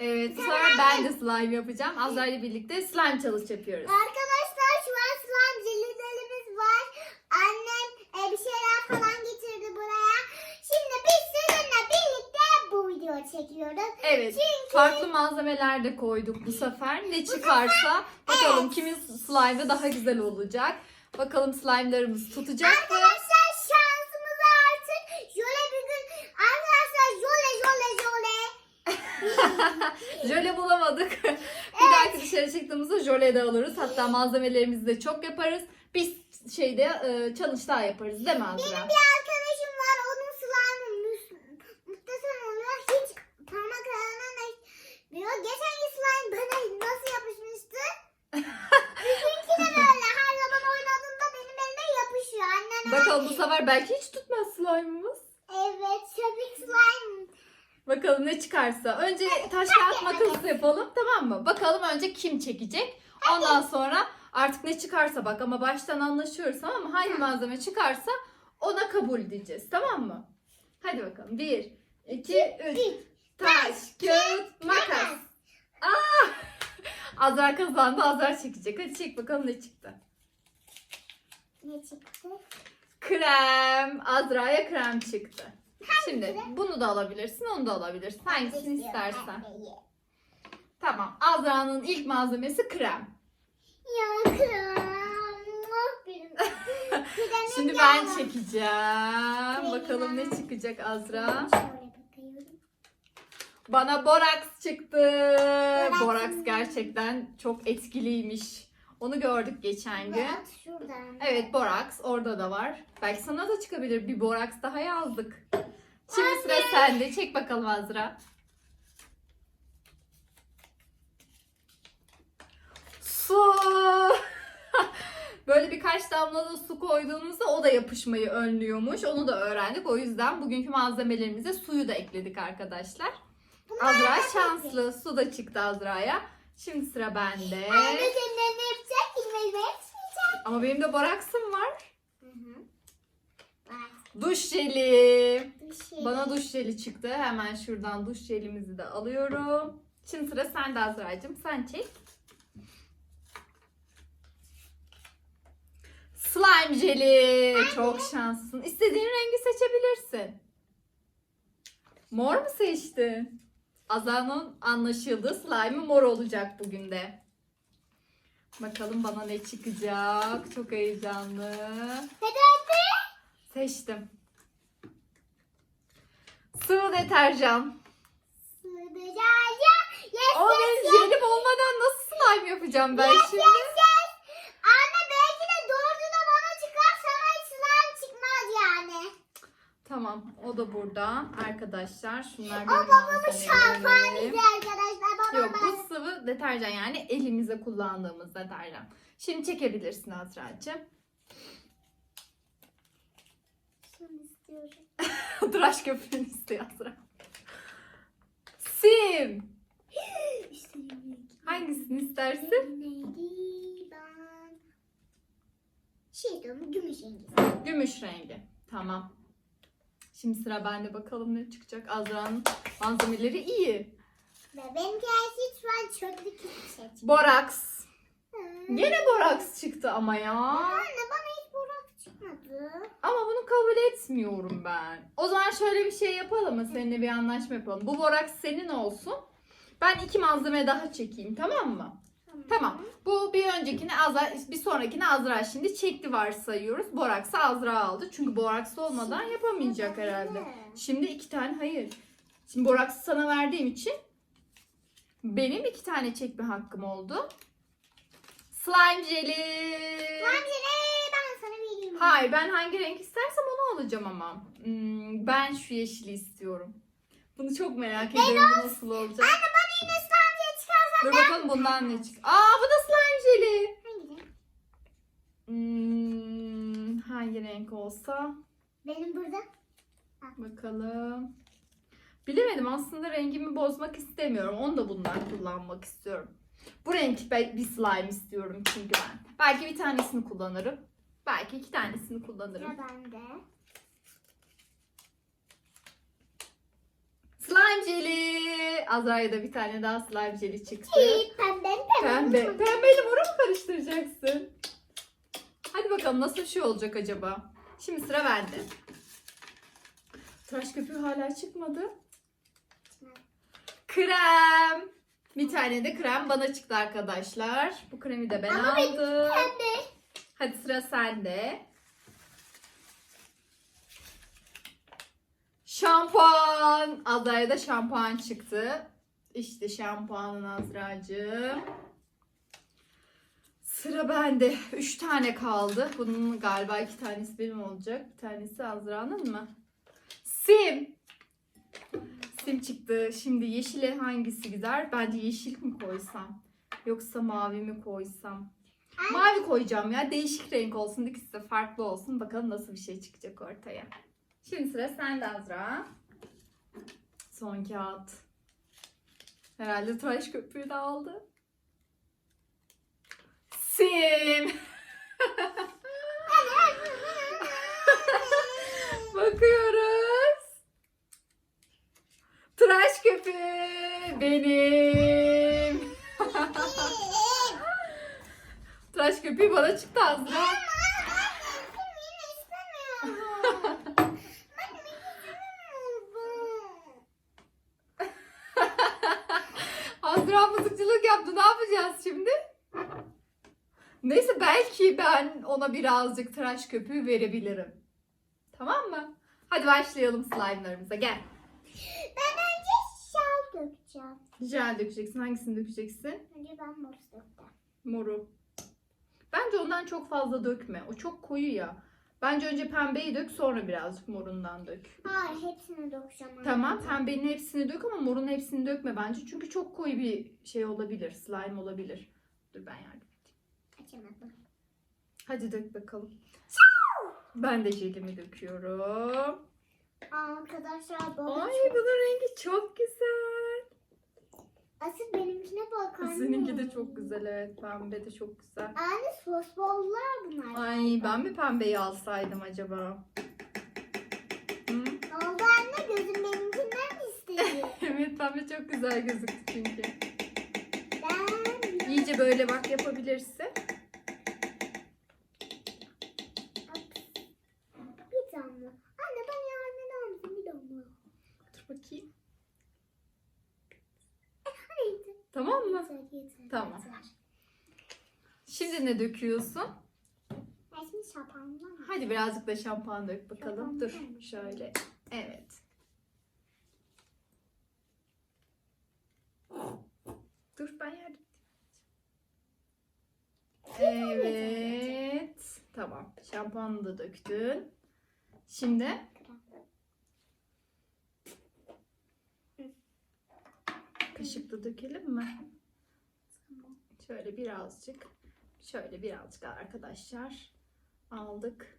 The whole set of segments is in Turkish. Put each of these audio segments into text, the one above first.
Evet sefer ben de slime yapacağım. Azra ile birlikte slime challenge yapıyoruz. Arkadaşlar şu an slime jelilerimiz var. Annem e, bir şeyler falan getirdi buraya. Şimdi biz sizinle birlikte bu videoyu çekiyoruz. Evet Çünkü- farklı malzemeler de koyduk bu sefer. Ne çıkarsa bakalım kimin slime'ı daha güzel olacak. Bakalım slime'larımız tutacak mı? Arkadaşlar şansımız artık. Jöle bir gün arkadaşlar jöle jöle jöle. Jöle bulamadık. bir dahaki dışarı çıktığımızda jöle de alırız. Hatta malzemelerimizi de çok yaparız. Biz şeyde e, challenge daha yaparız değil mi Azra? Benim bir arkadaşım var. Onun slime'ı muhteşem oluyor. Hiç parmak arasına diyor. Geçen gün slime bana nasıl yapışmıştı? Bizimki de böyle. Her zaman oynadığımda benim elime yapışıyor. Annem Bakalım bu sefer belki hiç tutmaz slime'ımız. Evet köpük slime. Bakalım ne çıkarsa. Önce taş kağıt makas yapalım tamam mı? Bakalım önce kim çekecek. Ondan sonra artık ne çıkarsa bak ama baştan anlaşıyoruz tamam mı? Hangi malzeme çıkarsa ona kabul diyeceğiz tamam mı? Hadi bakalım. Bir, iki, üç. Taş, kağıt, makas. Aa! Azra kazandı. Azra çekecek. Hadi çek bakalım ne çıktı. Ne çıktı? Krem. Azra'ya krem çıktı. Şimdi bunu da alabilirsin, onu da alabilirsin. Hangisini istersen. Tamam. Azra'nın ilk malzemesi krem. Ya krem. Oh, benim. Şimdi ben çekeceğim. Bakalım ne çıkacak Azra. Bana boraks çıktı. Boraks gerçekten çok etkiliymiş. Onu gördük geçen gün. Bak şuradan. Evet boraks orada da var. Belki sana da çıkabilir. Bir boraks daha yazdık. Şimdi sıra sende. Çek bakalım Azra. Su. Böyle birkaç damla da su koyduğumuzda o da yapışmayı önlüyormuş. Onu da öğrendik. O yüzden bugünkü malzemelerimize suyu da ekledik arkadaşlar. Azra şanslı. Su da çıktı Azra'ya. Şimdi sıra bende. Anne senin ne yapacak? Bilmem ne Ama benim de boraksım var. Hı hı. Bak, Duş jeli. bir şey. Bana duş jeli çıktı. Hemen şuradan duş jelimizi de alıyorum. Şimdi sıra sende Azra'cığım. Sen çek. Slime jeli. Çok şanslısın. İstediğin rengi seçebilirsin. Mor mu seçtin? Azra'nın anlaşıldığı slime'ı mor olacak bugün de. Bakalım bana ne çıkacak. Çok heyecanlı. Hadi. Seçtim. Sıvı deterjan. Yes Ama yes benim yes. jelim olmadan nasıl slime yapacağım ben Yes şimdi? yes yes. Anne belki de doğru da bana çıkar sana hiç slime çıkmaz yani. Tamam o da burada arkadaşlar. Şunlar O babamın şampuanıydı arkadaşlar. Baba Yok ben. bu sıvı deterjan yani elimize kullandığımız deterjan. Şimdi çekebilirsin Azra'cığım. Şunu istiyorum. Tıraş köpüğünü istiyor Azra. Sim. Hangisini istersin? Şey diyorum gümüş rengi. Gümüş rengi. Tamam. Şimdi sıra bende bakalım ne çıkacak. Azra'nın malzemeleri iyi. Ve benimki hiç ben çöplük hiçbir şey. Boraks. Hmm. Gene boraks çıktı ama ya. Anne bana hiç borak çıkmadı. Ama bunu kabul etmiyorum ben. O zaman şöyle bir şey yapalım mı? Seninle bir anlaşma yapalım. Bu boraks senin olsun. Ben iki malzeme daha çekeyim tamam mı? Tamam. Bu bir öncekini Azra, bir sonrakini Azra şimdi çekti varsayıyoruz. Boraks'ı Azra aldı. Çünkü boraks olmadan yapamayacak herhalde. Şimdi iki tane hayır. Şimdi boraksı sana verdiğim için benim iki tane çekme hakkım oldu. Slime jeli. Bence de ben sana vereyim. Hayır ben hangi renk istersem onu alacağım ama. Hmm, ben şu yeşili istiyorum. Bunu çok merak ediyorum nasıl olacak. Anne bana yine slime çıkarsa Dur bakalım bundan ne çık. Aa bu da slime jeli. hangi renk? Hmm, hangi renk olsa Benim burada. bakalım. Bilemedim aslında rengimi bozmak istemiyorum. Onu da bundan kullanmak istiyorum. Bu renk bir slime istiyorum çünkü ben. Belki bir tanesini kullanırım. Belki iki tanesini kullanırım. Sıra bende. Slime Slime jeli. Azra'ya da bir tane daha slime jeli çıktı. Çiğ, pembe, Pembe. Pembeyle moru mu karıştıracaksın? Hadi bakalım nasıl bir şey olacak acaba? Şimdi sıra bende. Tıraş köpüğü hala çıkmadı. Krem. Bir tane de krem bana çıktı arkadaşlar. Bu kremi de ben Ama aldım. Pembe. Hadi sıra sende. Şampuan. Azra'ya da şampuan çıktı. İşte şampuanın Azra'cığım. Sıra bende. Üç tane kaldı. Bunun galiba iki tanesi benim olacak. Bir tanesi Azra'nın mı? Sim. Sim çıktı. Şimdi yeşile hangisi gider? Bence yeşil mi koysam? Yoksa mavi mi koysam? Mavi koyacağım ya. Değişik renk olsun. İkisi de farklı olsun. Bakalım nasıl bir şey çıkacak ortaya. Şimdi sıra sende Azra. Son kağıt. Herhalde tıraş köpüğü de aldı. Sim. Bakıyoruz. Tıraş köpüğü benim. Tıraş köpüğü bana çıktı Azra mızıkçılık yaptı. Ne yapacağız şimdi? Neyse belki ben ona birazcık tıraş köpüğü verebilirim. Tamam mı? Hadi başlayalım slime'larımıza. Gel. Ben önce şal dökeceğim. Jel dökeceksin. Hangisini dökeceksin? Önce ben mor döktüm. Moru. Bence ondan çok fazla dökme. O çok koyu ya. Bence önce pembeyi dök sonra birazcık morundan dök. Hayır hepsini dökeceğim. anne. Tamam pembenin hepsini dök ama morun hepsini dökme bence. Çünkü çok koyu bir şey olabilir. Slime olabilir. Dur ben yardım edeyim. Açamadım. Hadi dök bakalım. Ben de jelimi döküyorum. Arkadaşlar baba Ay çok... bunun rengi çok güzel. Asıl benimkine bak anne. Seninki de çok güzel evet. Pembe de çok güzel. Anne sos bollar bunlar. Ay ben mi pembeyi alsaydım acaba? Hı? Ne oldu anne gözüm benimkinden mi istedi? Evet pembe çok güzel gözüktü çünkü. ben İyice böyle bak yapabilirsin. bir damla. Anne ben eder misin bir damla? Dur bakayım. Tamam mı? Yeter yeter. Tamam. yeter. Şimdi ne döküyorsun? Ben şimdi şapanla mı? Hadi birazcık da şampuan dök bakalım. Şampuan Dur mı? şöyle. Evet. Dur ben yardım edeyim. Evet. Tamam. Şampuanı da döktün. Şimdi kaşıkla dökelim mi? Şöyle birazcık. Şöyle birazcık arkadaşlar. Aldık.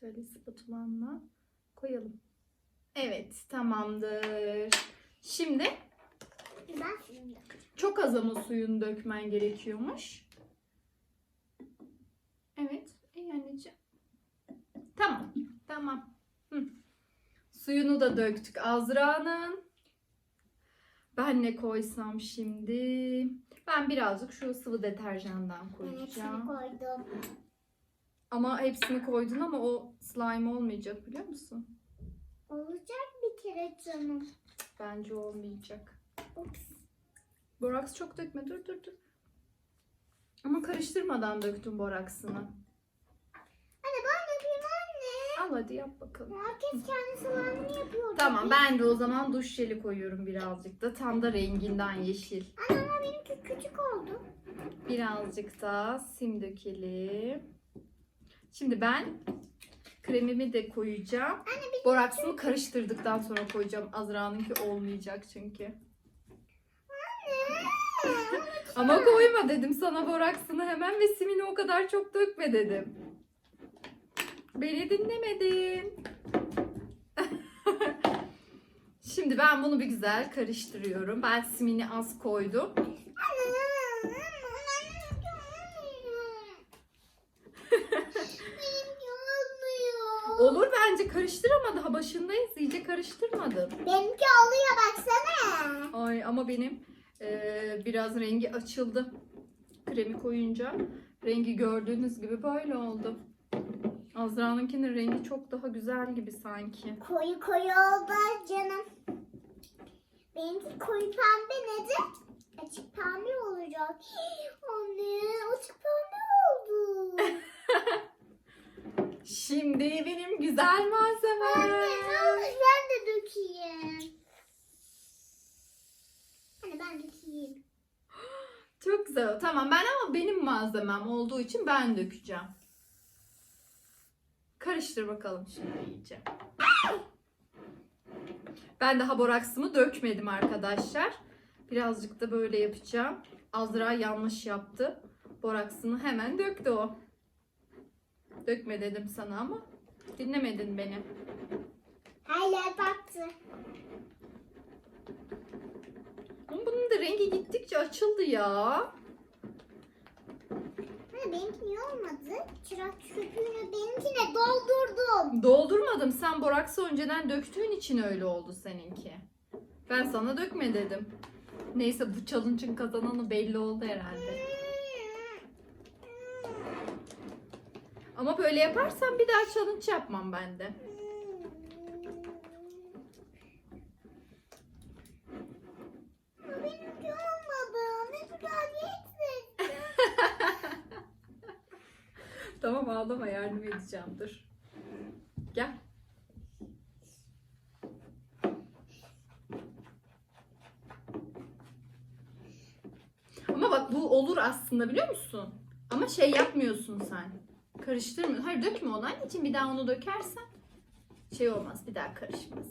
Şöyle spatulanla koyalım. Evet tamamdır. Şimdi çok az ama suyunu dökmen gerekiyormuş. Evet. İyi anneciğim. Tamam. Tamam. Suyunu da döktük Azra'nın. Ben ne koysam şimdi? Ben birazcık şu sıvı deterjandan Ben hepsini koyacağım. koydum. Ama hepsini koydun ama o slime olmayacak biliyor musun? Olacak bir kere canım. Bence olmayacak. Ups. Boraks çok dökme. Dur dur dur. Ama karıştırmadan döktüm boraksını. Anne ben yapayım anne. Al hadi yap bakalım. Herkes kendi sıvırını yapıyor. Tamam ben de o zaman duş jeli koyuyorum birazcık da. Tam da renginden yeşil. Anne ama benimki küçük oldu. Birazcık da sim dökelim. Şimdi ben kremimi de koyacağım. Boraksımı karıştırdıktan sonra koyacağım. Azra'nınki olmayacak çünkü. Ama koyma dedim sana boraksını hemen ve simini o kadar çok dökme dedim. Beni dinlemedin. Şimdi ben bunu bir güzel karıştırıyorum. Ben simini az koydum. Olur bence karıştır ama daha başındayız. İyice karıştırmadın. Benimki oluyor baksana. Ay ama benim eee, biraz rengi açıldı. Kremi koyunca rengi gördüğünüz gibi böyle oldu. Azra'nınkinin rengi çok daha güzel gibi sanki. Koyu koyu oldu canım. Benimki koyu pembe nedir? Açık pembe olacak. Anne açık pembe oldu. Şimdi benim güzel malzemem. Anne ne olur ben de dökeyim. Anne ben dökeyim. Çok güzel. Tamam ben ama benim malzemem olduğu için ben dökeceğim. Karıştır bakalım şimdi iyice. Ben daha boraksımı dökmedim arkadaşlar. Birazcık da böyle yapacağım. Azra yanlış yaptı. Boraksını hemen döktü o. Dökme dedim sana ama dinlemedin beni. Hala baktı. Ama bunun da rengi gittikçe açıldı ya. Anne benimki niye olmadı? Çırak köpüğünü benimkine doldurdum. Doldurmadım. Sen boraksı önceden döktüğün için öyle oldu seninki. Ben sana dökme dedim. Neyse bu challenge'ın kazananı belli oldu herhalde. Ama böyle yaparsan bir daha challenge yapmam ben de. Benimki olmadı. Ne güzel yetsin. Tamam ağlama yardım edeceğim dur. Gel. Ama bak bu olur aslında biliyor musun? Ama şey yapmıyorsun sen. Karıştırmıyorsun. Hayır dökme onu anneciğim. Bir daha onu dökersen şey olmaz. Bir daha karışmaz.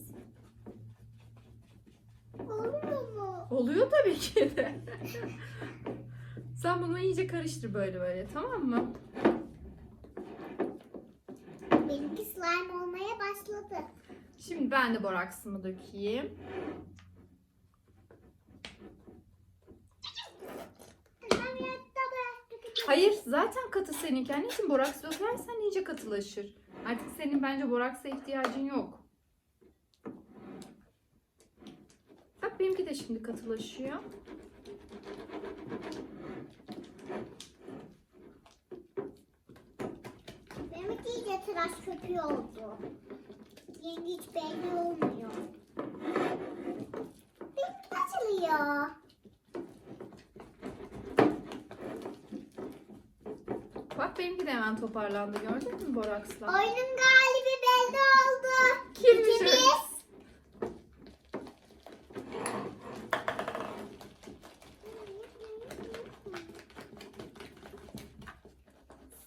Oluyor mu? Oluyor tabii ki de. sen bunu iyice karıştır böyle böyle tamam mı? Benimki slime olmaya başladı. Şimdi ben de boraksımı dökeyim. Hayır zaten katı seninki. Anneciğim boraks dökersen iyice katılaşır. Artık senin bence boraksa ihtiyacın yok. Bak benimki de şimdi katılaşıyor. Benimki iyice tıraş köpüğü oldu. Rengi hiç belli olmuyor. Benimki açılıyor. Bak benimki de hemen toparlandı. Gördün mü boraksla? Oyunun galibi belli oldu. Kimmiş? İkimiz.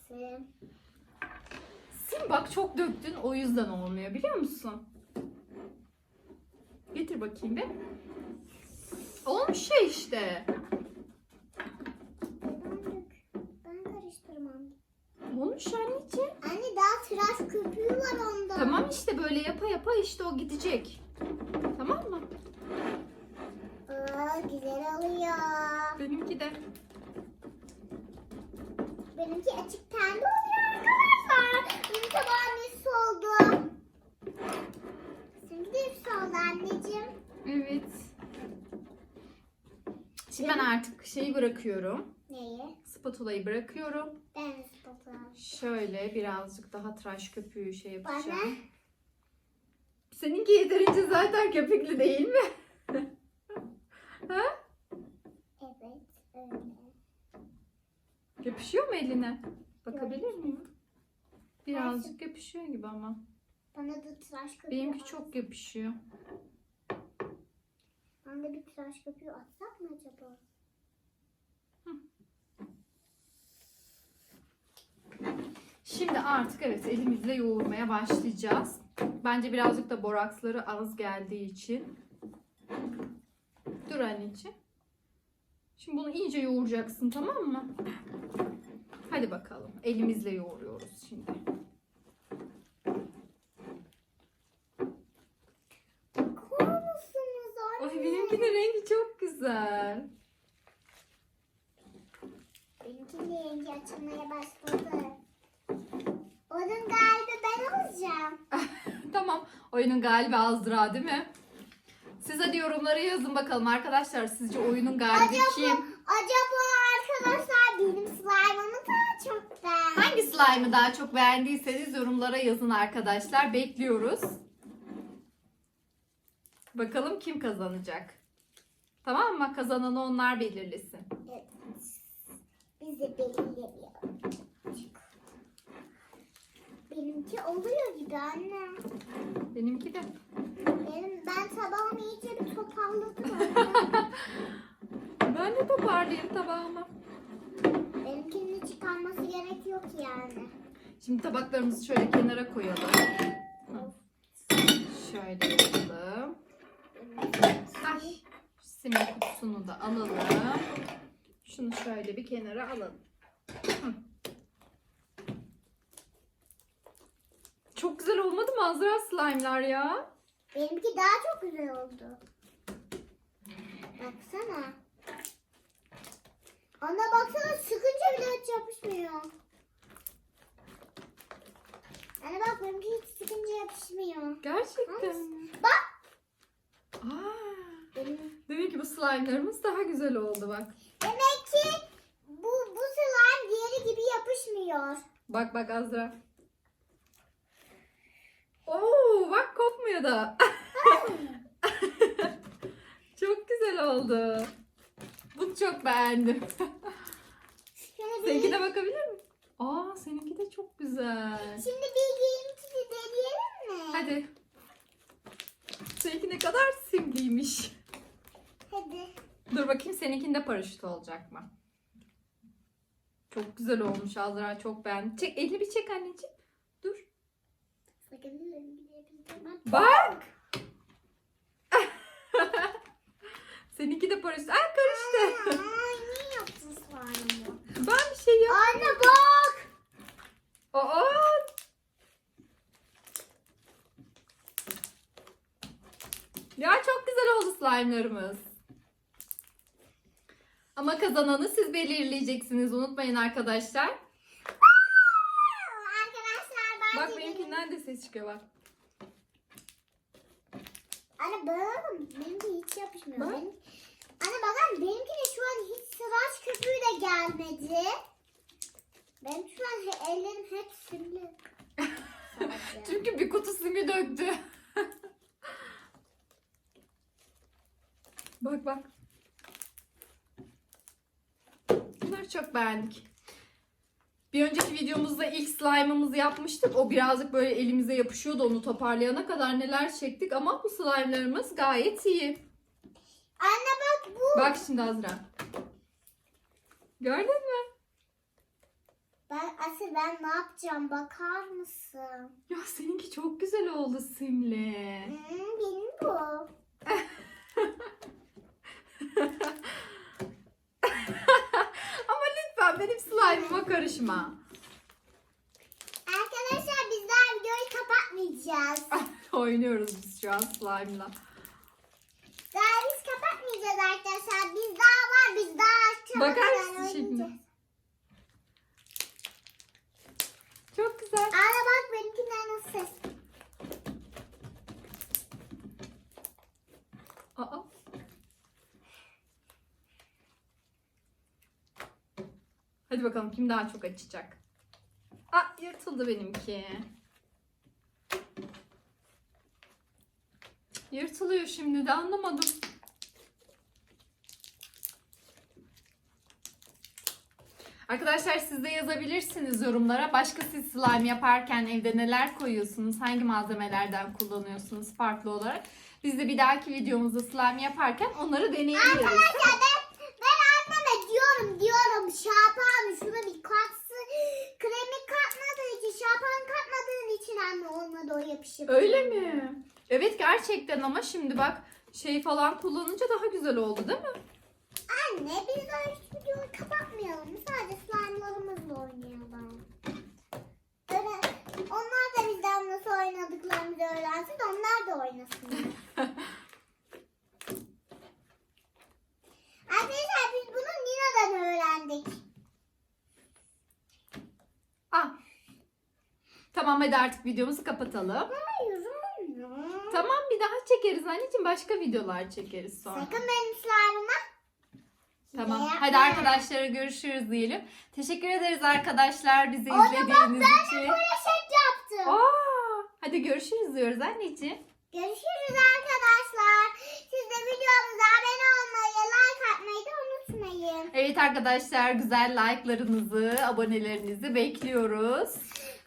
Sim. Sim bak çok döktün o yüzden olmuyor biliyor musun? Getir bakayım bir. Olmuş şey işte. Ben dök. Ben karıştırmam. Olmuş anneciğim. Anne daha tıraş köpüğü var onda. Tamam işte böyle yapa yapa işte o gidecek. Tamam mı? Aa, güzel oluyor. Benimki de. Benimki açık pembe oluyor arkadaşlar. Benim tabağım üst oldu. Seninki de üst oldu anneciğim. Evet. Şimdi ben artık şeyi bırakıyorum. Neyi? Spatula'yı bırakıyorum. Ben ıspatıyorum. Şöyle birazcık daha tıraş köpüğü şey Bana yapacağım. Seninki yeterince zaten köpüklü değil mi? evet öyle. Yapışıyor mu eline? Bakabilir miyim? Birazcık yapışıyor gibi ama. Bana da tıraş köpüğü Benimki çok yapışıyor. Ben de bir tıraş köpüğü atsak mı acaba? Şimdi artık evet elimizle yoğurmaya başlayacağız. Bence birazcık da boraksları az geldiği için. Dur anneciğim. Şimdi bunu iyice yoğuracaksın tamam mı? Hadi bakalım. Elimizle yoğuruyoruz şimdi. Ay benimkinin rengi çok güzel. Benimkinin rengi açılmaya başladı. Onun galiba ben olacağım. Oyunun galibi Azra değil mi? Siz hadi yorumlara yazın bakalım arkadaşlar. Sizce oyunun galibi kim? Acaba arkadaşlar benim slime'ımı daha çok beğendi. Hangi slime'ı daha çok beğendiyseniz yorumlara yazın arkadaşlar. Bekliyoruz. Bakalım kim kazanacak. Tamam mı? Kazananı onlar belirlesin. Evet. Biz de belirleyelim. Benimki oluyor gibi anne. Benimki de. Benim ben tabağımı iyice bir toparladım anne. Ben de toparlayayım tabağımı. Benimkinin çıkarması gerek yok yani. Şimdi tabaklarımızı şöyle kenara koyalım. Şöyle yapalım. Ay, simin kutusunu da alalım. Şunu şöyle bir kenara alalım. Hı. Çok güzel olmadı mı Azra slime'lar ya? Benimki daha çok güzel oldu. Baksana. Ana baksana sıkınca bile hiç yapışmıyor. Anne bak benimki hiç sıkınca yapışmıyor. Gerçekten mi? Bak. Aa, Benim... demek ki bu slime'larımız daha güzel oldu bak. Demek ki bu, bu slime diğeri gibi yapışmıyor. Bak bak Azra. Oo bak kopmuyor da. çok güzel oldu. Bunu çok beğendim. Seninkine bakabilir miyim? Aa seninki de çok güzel. Şimdi bilgilerimizi de deneyelim mi? Hadi. Seninki ne kadar simliymiş. Hadi. Dur bakayım seninkinde paraşüt olacak mı? Çok güzel olmuş Azra çok beğendim. Çek elini bir çek anneciğim. Bak. Seninki de paraşüt. Ay karıştı. Niye yaptın slime'ı? Ben bir şey yap. Anne bak. Aa. Ya çok güzel oldu slime'larımız. Ama kazananı siz belirleyeceksiniz. Unutmayın arkadaşlar. Ben Bak benimkinden de ses çıkıyor bak. Anne bakın benimki hiç yapışmıyor. Bak. Benim... Anne bakın benimkine şu an hiç sıraç köpüğü de gelmedi. Benim şu an he- ellerim hep simli. Çünkü bir kutu simi döktü. bak bak. Bunları çok beğendik. Bir önceki videomuzda ilk slime'ımızı yapmıştık. O birazcık böyle elimize yapışıyordu onu toparlayana kadar neler çektik. Ama bu slime'larımız gayet iyi. Anne bak bu. Bak şimdi Azra. Gördün mü? Ben asıl ben ne yapacağım bakar mısın? Ya seninki çok güzel oldu simli. Hmm, benim bu. Ama lütfen benim slime'ıma karışma. Arkadaşlar biz daha videoyu kapatmayacağız. Oynuyoruz biz şu an slime'la. Daha biz kapatmayacağız arkadaşlar. Biz daha var. Biz daha Bakar mısın şimdi? Çok güzel. Ana bak benimkinden nasıl ses. Aa. Hadi bakalım kim daha çok açacak. Aa yırtıldı benimki. Yırtılıyor şimdi de anlamadım. Arkadaşlar siz de yazabilirsiniz yorumlara. Başka siz slime yaparken evde neler koyuyorsunuz? Hangi malzemelerden kullanıyorsunuz farklı olarak? Biz de bir dahaki videomuzda slime yaparken onları deneyebiliriz. Arkadaşlar ben, ben anneme diyorum diyorum şapan şuna bir katsı. Kremi katmadığı için şapan katmadığın için anne o yapışık. Öyle mi? Evet gerçekten ama şimdi bak şey falan kullanınca daha güzel oldu değil mi? Anne biz daha hiç videoyu kapatmayalım. Sadece slime'larımızla oynayalım. Öyle, onlar da bizden nasıl oynadıklarımızı öğrensin onlar da oynasınlar. Arkadaşlar biz bunu Nina'dan öğrendik. Ah. Tamam hadi artık videomuzu kapatalım. Hayır, hayır. Tamam bir daha çekeriz anneciğim. Başka videolar çekeriz sonra. Sakın benim slime'ıma Tamam. Hadi arkadaşlara görüşürüz diyelim. Teşekkür ederiz arkadaşlar bizi O zaman izlediğiniz için. paraşüt yaptım. Aa, hadi görüşürüz diyoruz anneciğim. Görüşürüz arkadaşlar. Siz de videomuza unutmayın. Evet arkadaşlar güzel like'larınızı, abonelerinizi bekliyoruz.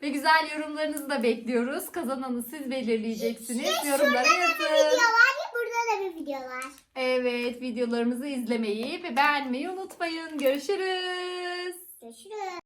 Ve güzel yorumlarınızı da bekliyoruz. Kazananı siz belirleyeceksiniz. Yorumlara Şurada da bir video yazın. var ya burada da bir video var. Evet videolarımızı izlemeyi ve beğenmeyi unutmayın. Görüşürüz. Görüşürüz.